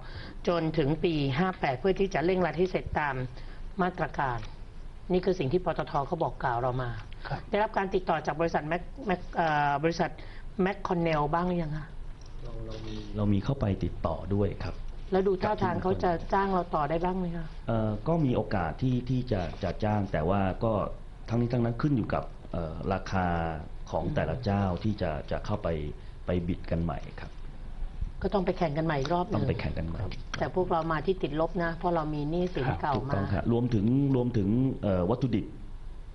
[SPEAKER 5] จนถึงปี 58 เพื่อที่จะเร่งรัดให้เสร็จตามมาตรการ นี่คือสิ่งที่ปตทเขาบอกกล่าวเรามา ได้รับการติดต่อจากบริษัทแมคแมคเอ่อบริษัทแมคคอนเนลบ้างหรือยังคะ
[SPEAKER 8] เรามีเข้าไปติดต่อด้วยครับ
[SPEAKER 5] แล้วดูท่าทางเขาจะจ้างเราต่อได้บ้างไหมคะ
[SPEAKER 8] เอ่อก็มีโอกาสที่ที่จะจะจ้างแต่ว่าก็ทั้งนี้ทั้งนั้นขึ้นอยู่กับเอ่อราคาของแต่ละเจ้าที่จะจะเข้าไปไปบิดกันใหม่ครับ
[SPEAKER 5] ก็ต้องไปแข่งกันใหม่อีกรอบห
[SPEAKER 8] ต้
[SPEAKER 5] นึ่
[SPEAKER 8] อง
[SPEAKER 5] ง
[SPEAKER 8] ไปแข่งกันใหม่
[SPEAKER 5] แต่พวกเรามาที่ติดลบนะ เพราะเรามีหนี้สินเก่า
[SPEAKER 8] ถูก
[SPEAKER 5] มา
[SPEAKER 8] ต้องครับรวมถึงรวมถึงเอ่อวัตถุดิบ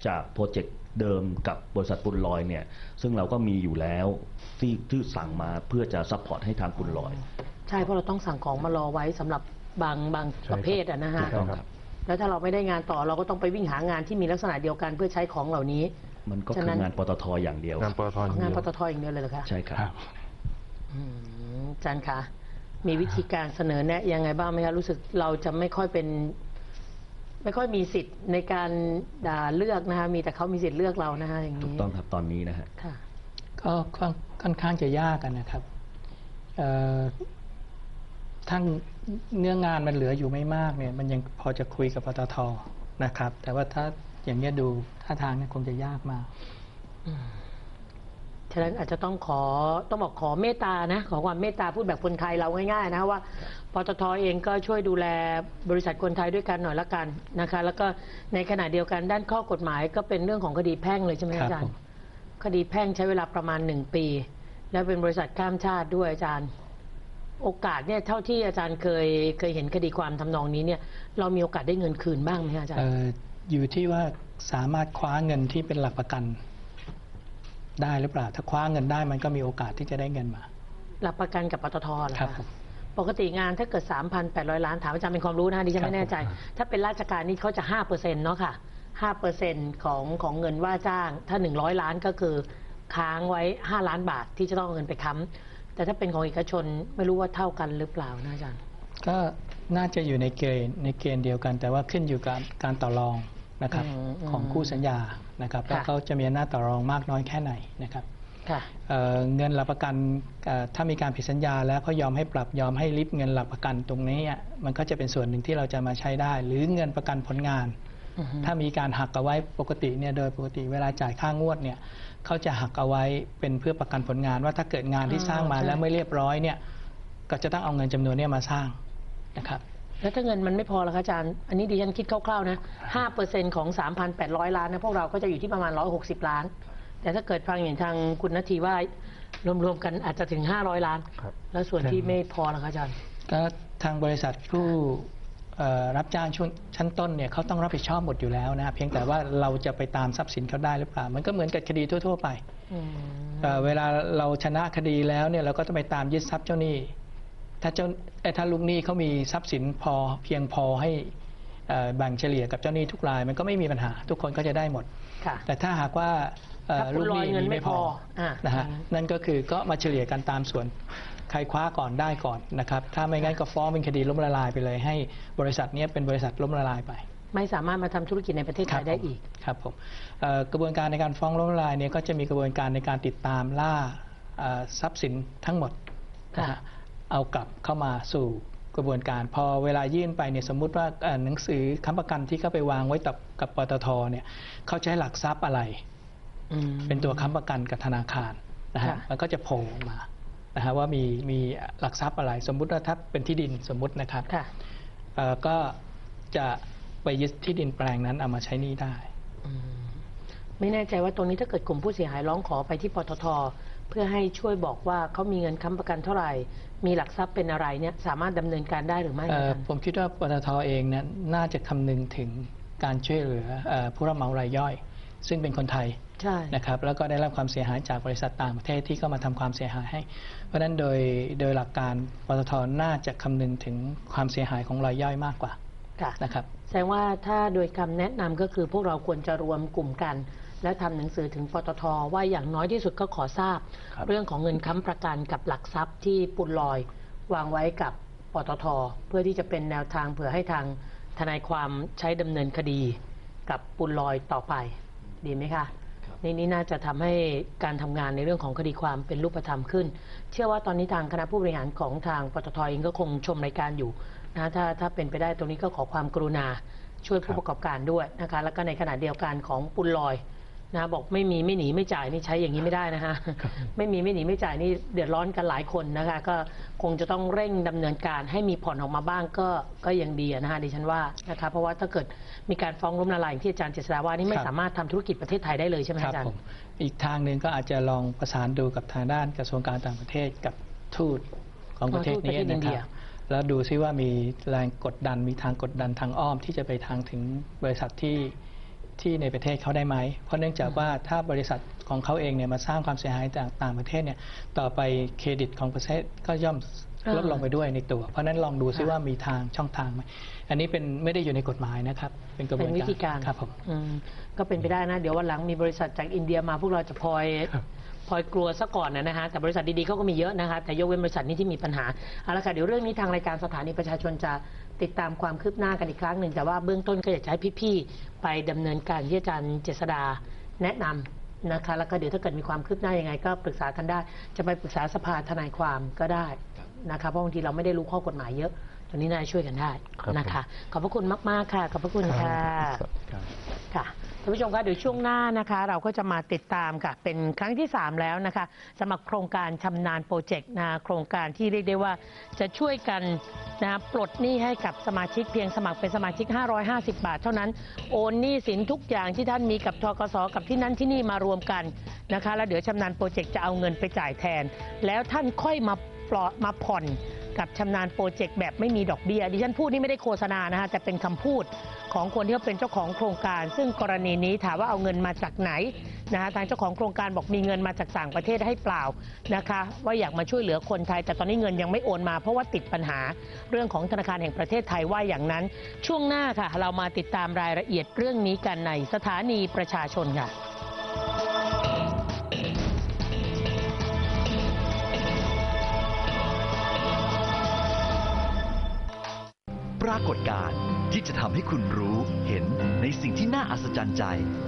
[SPEAKER 8] จากโปรเจกต์ เดิมกับบริษัทปุนลอยเนี่ยซึ่งเราก็มีอยู่แล้วที่ที่สั่งมาเพื่อจะซัพพอร์ตให้ทางปุนลอย
[SPEAKER 5] ใช่เพราะเราต้องสั่งของมารอไว้สำหรับบางบาง
[SPEAKER 10] ใช่
[SPEAKER 5] ประเภทอะนะ
[SPEAKER 8] ถู
[SPEAKER 5] ฮะ
[SPEAKER 8] กต้องครับ
[SPEAKER 5] แล้วถ้าเราไม่ได้งานต่อเราก็ต้องไปวิ่งหางานที่มีลักษณะเดียวกันเพื่อใช้ของเหล่านี้
[SPEAKER 8] มันก็
[SPEAKER 5] ฉะ
[SPEAKER 8] คื
[SPEAKER 5] นั้
[SPEAKER 8] อน งานปตทอย่างเดียว
[SPEAKER 10] งานปตทอย่าง
[SPEAKER 5] งาน
[SPEAKER 10] เดียว
[SPEAKER 5] ปตทอย่างเดียวเลยเหรอคะ
[SPEAKER 8] ใช่ครับ
[SPEAKER 5] อืมอาจารย์คะมีวิธีการเสนอแนะยังไงบ้างไหมคะรู้สึกเราจะไม่ค่อยเป็น ไม่ค่อยมีสิทธิ์ในการด่าเลือกนะคะมีแต่เขามีสิทธิ์เลือกเรานะคะอย่าง
[SPEAKER 8] ถูก
[SPEAKER 5] นี้
[SPEAKER 8] ต้องครับตอนนี้นะฮะ
[SPEAKER 5] ค่ะ
[SPEAKER 9] ก็ค่อนค่อนข้างจะยากกันนะครับเอ่อทั้งเนื้องานมันเหลืออยู่ไม่มากเนี่ย มันยังพอจะคุยกับปตทนะครับ แต่ว่าถ้าอย่างเงี้ยดูท่าทางเนี่ยคงจะยากมาก
[SPEAKER 5] ฉะนั้นอาจจะต้องขอต้องบอกขอเมตตานะขอความเมตตาพูดแบบคนไทยเราง่ายๆนะว่าปตทเองก็ช่วยดูแลบริษัทคนไทยด้วยกันหน่อยละกันนะคะแล้วก็ในขณะเดียวกันด้านข้อกฎหมายก็เป็นเรื่องของคดีแพ่งเลยใช่ไหม
[SPEAKER 9] ครับ
[SPEAKER 5] อาจาร
[SPEAKER 9] ผ
[SPEAKER 5] ย์
[SPEAKER 9] ม
[SPEAKER 5] คดีแพ่งใช้เวลาประมาณหนึ่งปี แล้วเป็นบริษัทข้ามชาติด้วยอาจารย์ โอกาสเนี่ยเท่าที่อาจารย์เคยเคยเห็นคดีความทำนองนี้เนี่ยเรามีโอกาสได้เงินคืนบ้างไหมคะอาจาร
[SPEAKER 9] เอ่
[SPEAKER 5] ย์
[SPEAKER 9] ออยู่ที่ว่าสามารถคว้าเงินที่เป็นหลักประกัน ได้หรือเปล่า ถ้าคว้าเงินได้มันก็มีโอกาสที่จะได้เงินมา
[SPEAKER 5] หลักประกันกับปตทเหรอ
[SPEAKER 9] ครับ
[SPEAKER 5] คะ
[SPEAKER 9] ผม
[SPEAKER 5] ปกติงานถ้าเกิด 3,800 ล้านถามอาจารย์เป็นความรู้นะดิฉันไม่แน่ใจ ถ้าเป็นราชการนี่เขาจะ 5%เนาะค่ะ 5%ของของเงินว่าจ้าง ถ้า 100 ล้านก็คือค้างไว้ 5 ล้านบาทที่จะต้องเอาเงินไปค้ำแต่ถ้าเป็นของเอกชนไม่รู้ว่าเท่ากันหรือเปล่านะอาจารย์
[SPEAKER 9] ก็น่าจะอยู่ในเกณฑ์ในเกณฑ์เดียวกัน แต่ว่าขึ้นอยู่กับการต่อรอง นะครับ
[SPEAKER 5] อืมอืม
[SPEAKER 9] ของคู่สัญญานะครับ
[SPEAKER 5] ค่ะ
[SPEAKER 9] แล้วเขาจะมีอำนาจต่อรองมากน้อยแค่ไหนนะครับ
[SPEAKER 5] ค่ะ
[SPEAKER 9] เอ่อเงินหลักประกันเอ่อถ้ามีการผิดสัญญา แล้วเขายอมให้ปรับยอมให้ริบเงินหลักประกันตรงนี้อะมันก็จะเป็นส่วนหนึ่งที่เราจะมาใช้ได้ หรือเงินประกันผลงาน
[SPEAKER 5] อือฮึ
[SPEAKER 9] ถ้ามีการหักเอาไว้ปกติเนี่ยโดยปกติเวลาจ่ายค่างวดเนี่ยเขาจะหักเอาไว้เป็นเพื่อประกันผลงาน ว่าถ้าเกิดงานที่สร้างมาแล้วไม่เรียบร้อยเนี่ยก็จะต้องเอาเงินจำนวนเนี้มาสร้างนะครับ
[SPEAKER 5] แล้วถ้าเงินมันไม่พอละคะอาจารย์ อันนี้ดิฉันคิดคร่าวๆนะ5%ของ 3,800 ล้านนะพวกเราก็จะอยู่ที่ประมาณ 160 ล้าน แต่ถ้าเกิดฟังอย่างทางคุณนาทีว่ารวมๆกันอาจจะถึง 500 ล้าน
[SPEAKER 10] ครับ
[SPEAKER 5] แล้วส่วนที่ไม่พอละคะอาจารย์
[SPEAKER 9] ก็ทางบริษัทผู้เอ่อรับจ้างช่วงชั้นต้นเนี่ยเขาต้องรับผิดชอบหมดอยู่แล้วนะครับเพียงแต่ว่าเราจะไปตามทรัพย์สินเขาได้หรือเปล่า มันก็เหมือนกับคดีทั่ว ๆ ไป
[SPEAKER 5] อืม
[SPEAKER 9] เอ่อเวลาเราชนะคดีแล้วเนี่ยเราก็ต้องไปตามยึดทรัพย์เจ้าหนี้ ถ้าเจ้าเอ่อถ้าลูกหนี้เขามีทรัพย์สินพอเพียงพอให้เอ่อแบ่งเฉลี่ยกับเจ้าหนี้ทุกรายมันก็ไม่มีปัญหา ทุกคนก็จะได้หมด
[SPEAKER 5] ค่ะ
[SPEAKER 9] แต่ถ้าหากว่าเอ่อ
[SPEAKER 5] ถ้าคุณ
[SPEAKER 9] ลูกหนี้
[SPEAKER 5] ลอยเงิน
[SPEAKER 9] มี
[SPEAKER 5] ไม่
[SPEAKER 9] ไม่พอ
[SPEAKER 5] พออะ
[SPEAKER 9] นะฮะ
[SPEAKER 5] อืม
[SPEAKER 9] นั่นก็คือก็มาเฉลี่ยกันตามส่วนใครคว้าก่อนได้ก่อนนะครับ ถ้าไม่งั้นก็ฟ้องเป็นคดีล้มละลายไปเลย ให้บริษัทเนี้ยเป็นบริษัทล้มละลายไป
[SPEAKER 5] ไม่สามารถมาทำธุรกิจในประเทศไทยได้อีก
[SPEAKER 9] ครับผมเอ่อกระบวนการในการฟ้องล้มละลายเนี่ยก็จะมีกระบวนการในการติดตามล่าเอ่อทรัพย์สินทั้งหมดนะ
[SPEAKER 5] ค่ะ
[SPEAKER 9] ฮะ เอากลับเข้ามาสู่กระบวนการ พอเวลายื่นไปเนี่ยสมมุติว่าเอ่อหนังสือค้ำประกันที่เขาไปวางไว้กับกับปตทเนี่ยเขาใช้หลักทรัพย์อะไร
[SPEAKER 5] อืม
[SPEAKER 9] เป็นตัวค้ำประกันกับธนาคารนะฮะ
[SPEAKER 5] ค่ะ
[SPEAKER 9] มันก็จะโผล่ออกมานะฮะว่ามีมีหลักทรัพย์อะไร สมมุติว่าถ้าเป็นที่ดินสมมุตินะครับ
[SPEAKER 5] ค่ะ
[SPEAKER 9] เอ่อก็จะไปยึดที่ดินแปลงนั้นเอามาใช้หนี้ได้
[SPEAKER 5] อืมไม่แน่ใจว่าตรงนี้ถ้าเกิดกลุ่มผู้เสียหายร้องขอไปที่ปตท เพื่อให้ช่วยบอกว่าเขามีเงินค้ำประกันเท่าไหร่ มีหลักทรัพย์เป็นอะไรเนี่ยสามารถดำเนินการได้หรือไม่
[SPEAKER 9] เอ่อ
[SPEAKER 5] อาจารย์
[SPEAKER 9] ผมคิดว่าปตทเองเนี่ยน่าจะคำนึงถึงการช่วยเหลือเอ่อผู้รับเหมารายย่อย ซึ่งเป็นคนไทย
[SPEAKER 5] ใช่
[SPEAKER 9] นะครับแล้วก็ได้รับความเสียหายจากบริษัทต่างประเทศที่เข้ามาทำความเสียหายให้ เพราะฉะนั้นโดยโดยหลักการปตทน่าจะคำนึงถึงความเสียหายของรายย่อยมากกว่า
[SPEAKER 5] ค่ะ
[SPEAKER 9] นะครับ
[SPEAKER 5] แสดงว่าถ้าโดยคำแนะนำก็คือพวกเราควรจะรวมกลุ่มกัน และทำหนังสือถึงปตทว่าอย่างน้อยที่สุดก็ขอทราบ
[SPEAKER 8] ครับ
[SPEAKER 5] เรื่องของเงินค้ำประกันกับหลักทรัพย์ที่ปุนลอย วางไว้กับปตท เพื่อที่จะเป็นแนวทางเผื่อให้ทางทนายความใช้ดำเนินคดีกับปุนลอยต่อไป ดีไหมคะนี่นี่น่าจะทำให้การทำงานในเรื่องของคดีความเป็นรูปธรรมขึ้น เชื่อว่าตอนนี้ทางคณะผู้บริหารของทางปตทเองก็คงชมรายการอยู่นะถ้าถ้าเป็นไปได้ตรงนี้ก็ขอความกรุณาช่วยผู้ประกอบการด้วยนะคะ แล้วก็ในขณะเดียวกันของปุลลอย นะบอกไม่มีไม่หนีไม่จ่ายนี่ใช้อย่างนี้ไม่ได้นะคะไม่มีไม่หนีไม่จ่ายนี่เดือดร้อนกันหลายคนนะคะ ก็คงจะต้องเร่งดำเนินการให้มีผ่อนออกมาบ้างก็ก็ยังดีอะนะคะดิฉันว่านะคะเพราะว่าถ้าเกิดมีการฟ้องล้มละลายอย่างที่อาจารย์เจษฎาว่านี่ไม่
[SPEAKER 9] ครับ
[SPEAKER 5] สามารถทำธุรกิจประเทศไทยได้เลยใช่ไหม
[SPEAKER 9] ครับ
[SPEAKER 5] อาจาร
[SPEAKER 9] ผ
[SPEAKER 5] ย์
[SPEAKER 9] มอีกทางหนึ่งก็อาจจะลองประสานดูกับทางด้านกระทรวงการต่างประเทศกับทูตของประเทศ
[SPEAKER 5] ทูตประ
[SPEAKER 9] นี้
[SPEAKER 5] เทศอิ
[SPEAKER 9] นะ
[SPEAKER 5] น
[SPEAKER 9] ค
[SPEAKER 5] เดี
[SPEAKER 9] รั
[SPEAKER 5] ย
[SPEAKER 9] บแล้วดูซิว่ามีแรงกดดันมีทางกดดันทางอ้อมที่จะไปทางถึงบริษัทที่ ที่ในประเทศเขาได้ไหม เพราะเนื่องจากว่าถ้าบริษัทของเขาเองเนี่ยมาสร้างความเสียหายจากต่างประเทศเนี่ยต่อไปเครดิตของประเทศก็ย่อมลดลงไปด้วยในตัว เพราะฉะนั้นลองดูซิว่ามีทางช่องทางไหมอันนี้เป็นไม่ได้อยู่ในกฎหมายนะครับ เป็นกระบว
[SPEAKER 5] เป็นนวิธีการ
[SPEAKER 9] ครับผม
[SPEAKER 5] อืมก็เป็นไปได้นะ เดี๋ยววันหลังมีบริษัทจากอินเดียมาพวกเราจะพลอย
[SPEAKER 9] ครับ
[SPEAKER 5] พลอยกลัวซะก่อนนะฮะแต่บริษัทดีๆเขาก็มีเยอะนะคะแต่ยกเว้นบริษัทนี้ที่มีปัญหาเอาละค่ะเดี๋ยวเรื่องนี้ทางรายการสถานีประชาชนจะ ติดตามความคืบหน้ากันอีกครั้งหนึ่ง แต่ว่าเบื้องต้นก็อยากจะให้พี่ๆไปดำเนินการที่อาจารย์เจษดาแนะนำนะคะแล้วก็เดี๋ยวถ้าเกิดมีความคืบหน้ายังไง ก็ปรึกษากันได้ จะไปปรึกษาสภาทนายความก็ได้นะคะเพราะบางทีเราไม่ได้รู้ข้อกฎหมายเยอะตอนนี้น่าจะช่วยกันได้
[SPEAKER 10] ครับ
[SPEAKER 5] นะคะ ขอบพระคุณมาก ๆ ค่ะ ขอบพระคุณค่ะ
[SPEAKER 9] ครับ
[SPEAKER 5] ค่ะท่านผู้ชมคะเดี๋ยวช่วงหน้านะคะ เราก็จะมาติดตามค่ะ เป็นครั้งที่ 3 แล้วนะคะสำหรับโครงการชำนาญโปรเจกต์นะโครงการที่เรียกได้ว่าจะช่วยกันนะปลดหนี้ให้กับสมาชิกเพียงสมัครเป็นสมาชิก 550 บาท เท่านั้นโอนหนี้สินทุกอย่างที่ท่านมีกับทกสกับที่นั่นที่นี่มารวมกันนะคะ แล้วเดี๋ยวชำนาญโปรเจกต์จะเอาเงินไปจ่ายแทน แล้วท่านค่อยมาปลอมาผ่อน กับชำนาญโปรเจกต์แบบไม่มีดอกเบี้ยดิฉันพูดนี่ไม่ได้โฆษณานะคะแต่เป็นคำพูดของคนที่เขาเป็นเจ้าของโครงการ ซึ่งกรณีนี้ถามว่าเอาเงินมาจากไหนนะคะทางเจ้าของโครงการบอกมีเงินมาจากต่างประเทศให้เปล่านะคะ ว่าอยากมาช่วยเหลือคนไทย แต่ตอนนี้เงินยังไม่โอนมา เพราะว่าติดปัญหาเรื่องของธนาคารแห่งประเทศไทยว่าอย่างนั้น ช่วงหน้าค่ะ เรามาติดตามรายละเอียดเรื่องนี้กันในสถานีประชาชนค่ะ
[SPEAKER 11] ปรากฏการณ์ที่จะทำให้คุณรู้เห็นในสิ่งที่น่าอัศจรรย์ใจ